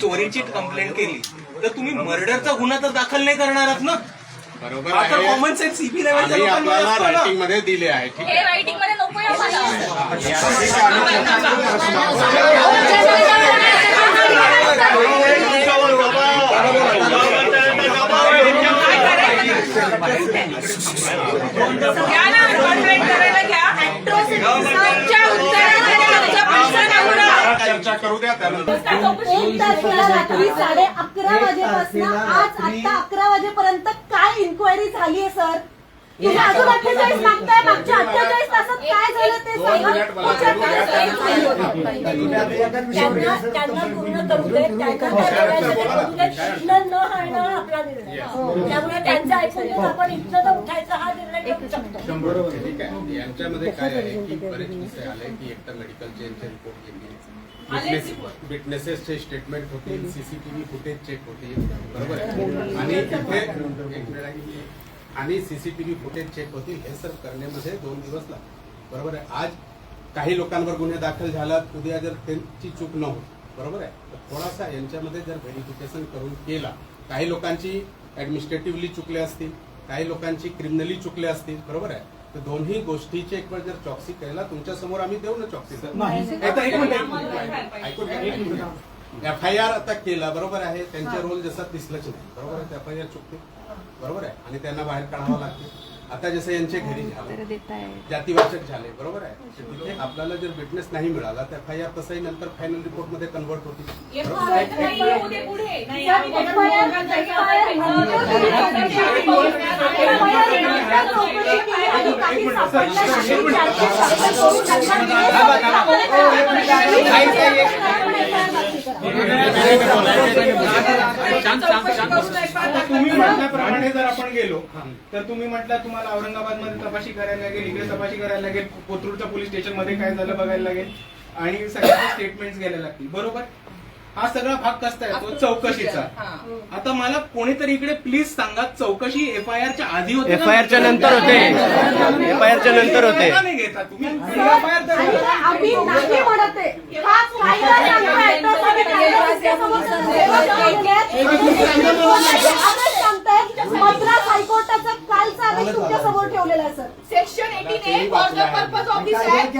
चोरीची कंप्लेंट केली. तर तुम्ही मर्डरचा गुन्हा तर दाखल नाही करणारच ना? बरोबर आता आहे. कॉमन सेन्स सीपी लेवलच्या आम्ही लोकांना आपल्याला असतं ना. रायटिंगमध्ये दिले आहे ठीक आहे. हे रायटिंगमध्ये नको घ्या ना कॉन्ट्रॅक्ट करायला घ्या आमच्या उत्तरामध्ये आमचा प्रश्न नव्हता चर्चा करू द्या त्यानंतर एक तारखेला रात्री साडे अकरा वाजेपासून आज आता अकरा वाजेपर्यंत काय इन्क्वायरी झाली आहे सर तुम्ही अजून अठ्ठेचाळीस मागताय मागच्या अठ्ठेचाळीस तासात काय झालं ते दोन सांगा. मिनिट मला त्याच्यात बोलू द्या. काय झालं? होतं? त्यांना त्यांना पूर्ण करू दे त्यांना काय करायचं ते करू दे इथनं न हाणं हा आपला निर्णय. त्यामुळे त्यांचं ऐकून घेऊन आपण इथनं तर उठायचा हा निर्णय घेऊ शकतो. ठीक आहे. यांच्यामध्ये काय आहे की बरेच विषय आले की एक तर मेडिकल चेंजचे रिपोर्ट विटनेसेसचे स्टेटमेंट होतील. सीसीटीव्ही फुटेज चेक होतील. बरोबर आहे. आणि इथे एक मिनिट आहे. आणि सीसीटीव्ही फुटेज चेक होतील हे सर करण्यामध्ये दोन दिवस लागतील बरोबर आहे? आज काही लोकांवर गुन्हे दाखल झालात. उद्या जर त्यांची चूक न होत बरोबर आहे? तर थोडासा यांच्यामध्ये जर व्हेरिफिकेशन करून केला काही लोकांची ऍडमिनिस्ट्रेटिव्हली चुकले असतील काही लोकांची क्रिमिनली चुकले असतील बरोबर आहे? तर दोन्ही गोष्टीची एक वेळ जर चॉक्सी केला तुमच्यासमोर आम्ही देऊ ना चॉक्सी एफ आय आर आता केला बरोबर आहे? त्यांचे रोल जसा दिसलंच नाही बरोबर आहे? एफ आय आर चुकते. बरोबर आहे? आणि त्यांना बाहेर काढावं लागते. आता जसं यांचे घरी झाले जातीवाचक झाले बरोबर आहे? तिथे आपल्याला जर विटनेस नाही मिळाला तर एफ आय आर तसंही नंतर फायनल रिपोर्टमध्ये कन्वर्ट होती बरोबर आहे? पुढे पुढे नाही सर, आम्ही FIR चौकशी केली आणि काही सापडलं नाही. आता तुम्ही म्हटल्याप्रमाणे जर आपण गेलो. तर तुम्ही म्हटलं तुम्हाला औरंगाबादमध्ये तपाशी करायला लागेल इकडे तपाशी करायला लागेल कोथरूडच्या पोलीस स्टेशनमध्ये काय झालं बघायला लागेल. आणि सगळ्यांचे स्टेटमेंट घ्यायला लागतील. बरोबर? हा सगळा भाग कसला येतो चौकशीचा. आता मला कोणीतरी इकडे प्लीज सांगा चौकशी एफ आय आरच्या आधी होते एफ आय आरच्या नंतर होते. एफ आय आरच्या नंतर होते. नाही घेता तुम्ही. एफ आय आर मद्रास हायकोर्टाचा कालचा आदेश तुमच्यासमोर ठेवलेला आहे sir. Section 18A for the purpose of this act.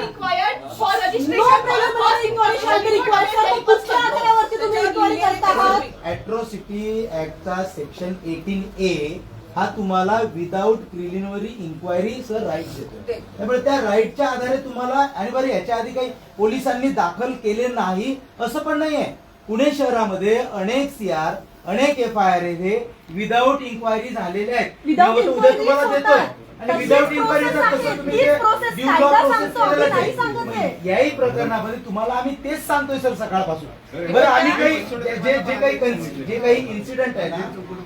required for no registration preliminary inquiry shall be required. Sir, मग कुठच्या आधारावरती तुम्ही इन्क्वायरी करता आहात अॅट्रॉसिटी ऍक्टचा सेक्शन एटीन ए हा तुम्हाला without preliminary inquiry sir right देतो. त्यामुळे त्या राईटच्या आधारे तुम्हाला आणि बरं याच्या आधी काही पोलिसांनी दाखल केले नाही असं पण नाहीये. पुणे शहरामध्ये अनेक सीआर अनेक एफ आय आर हे विदाऊट इन्क्वायरी झालेले आहेत Without मी उद्या inquiry तुम्हाला होतात. देतोय आणि तशीच विदाऊट इन्क्वायरी process आहे. कसं तुम्ही तीच ते process due कायदा law process सांगतो, आम्ही केलेलं नाही आहे. सांगत आहे. याही प्रकरणामध्ये तुम्हाला आम्ही तेच सांगतोय सर सकाळपासून बरं आणि काही जे जे जे काही कन्स- जे काही इन्सिडेंट आहे ना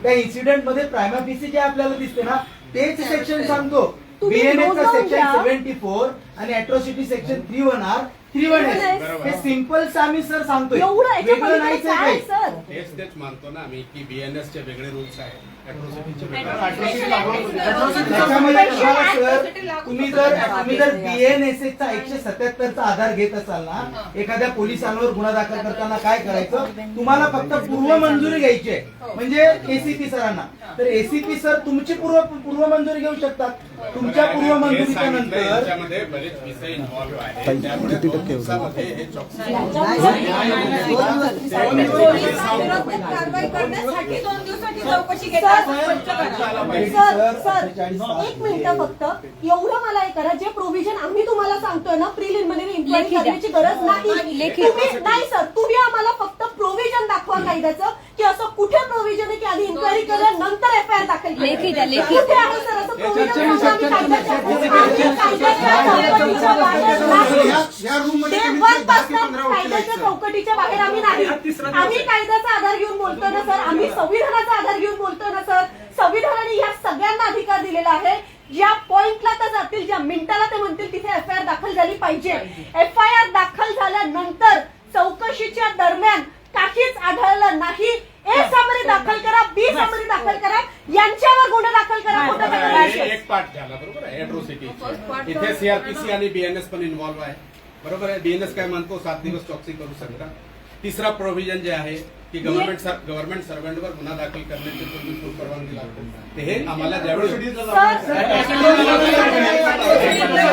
त्या इन्सिडेंटमध्ये प्रायमाफिसी जे आपल्याला दिसते ना तेच सेक्शन सांगतो तुम्ही चा सेक्शन. सेव्हन्टी फोर आणि atrocity section three one R बरोबर. हे सिंपल आम्ही सर सांगतोय. एवढं याच्या वेगळं पलीकडे नाहीच आहे काय काही. सर? तेच तेच मानतो ना आम्ही की बीएनएस चे वेगळे रूल्स आहेत. अॅट्रॉसिटीचे वेगळे त्याच्यामध्ये तुम्हाला सर तुम्ही जर तुम्ही जर चा एकशे सत्याहत्तर चा आधार घेत असाल ना एखाद्या पोलिसांवर गुन्हा दाखल करताना काय करायचं? तुम्हाला फक्त पूर्व मंजुरी घ्यायची आहे. म्हणजे एसीपी सरांना. तर एसीपी सर तुमची पूर्व पूर्व मंजुरी घेऊ शकतात. तुमच्या पूर्व हे मंजुरीच्या सांगितलं, नंतर याच्यामध्ये बरेच विषय इन्व्हॉल्व्ह आहेत. त्यामुळे दोन दिवसामध्ये हे चौकशी कारवाई करण्यासाठी दोन दिवसाची चौकशी घेतात स्पष्ट करा. सर सर एक मिनिट फक्त एवढं मला हे करा जे प्रोव्हिजन आम्ही तुम्हाला सांगतोय ना प्रिलिमिनरी इन्क्वायरी करण्याची गरज नाही तुम्ही नाही सर तुम्ही आम्हाला फक्त प्रोव्हिजन दाखवा कायद्याचं की असं कुठे प्रोव्हिजन आहे की आधी इन्क्वायरी केल्यानंतर एफ आय आर दाखल केली. लेखी द्या, लेखी. कुठे आहे सर असं तुम्ही तर सांगा, आम्ही कायद्याच्या- आम्ही कायद्याच्या चौकटीच्या बाहेर नाही. या रूममध्ये ते कमीत वन कमी दहा ते पासून पंधरा वकील आहेत, चौकटीच्या बाहेर आम्ही नाही. आम्ही कायद्याचा आधार घेऊन बोलतो ना सर? आम्ही संविधानाचा आधार घेऊन बोलतो ना सर? संविधानाने या सगळ्यांना अधिकार दिलेला आहे. ज्या पॉइंटला ते जातील ज्या मिनिटाला ते म्हणतील तिथे एफ आय आर दाखल झाली पाहिजे. एफ आय आर दाखल झाल्यानंतर चौकशीच्या दरम्यान काहीच आढळलं नाही. ए सामरी दाखल करा बी सामरी दाखल करा. यांच्यावर गुन्हा दाखल करा एक पार्ट झाला बरोबर आहे? इथे सीआरपीसी आणि बीएनएस पण इन्व्हॉल्व आहे. बरोबर आहे बीएनएस काय म्हणतो सात दिवस चौकसी करू शकता तिसरा प्रोव्हिजन जे आहे की गव्हर्नमेंट गव्हर्नमेंट सर्वंटवर गुन्हा दाखल करण्याची तुम्ही पूर्व परवानगी लागते ते हे आम्हाला ज्यावेळी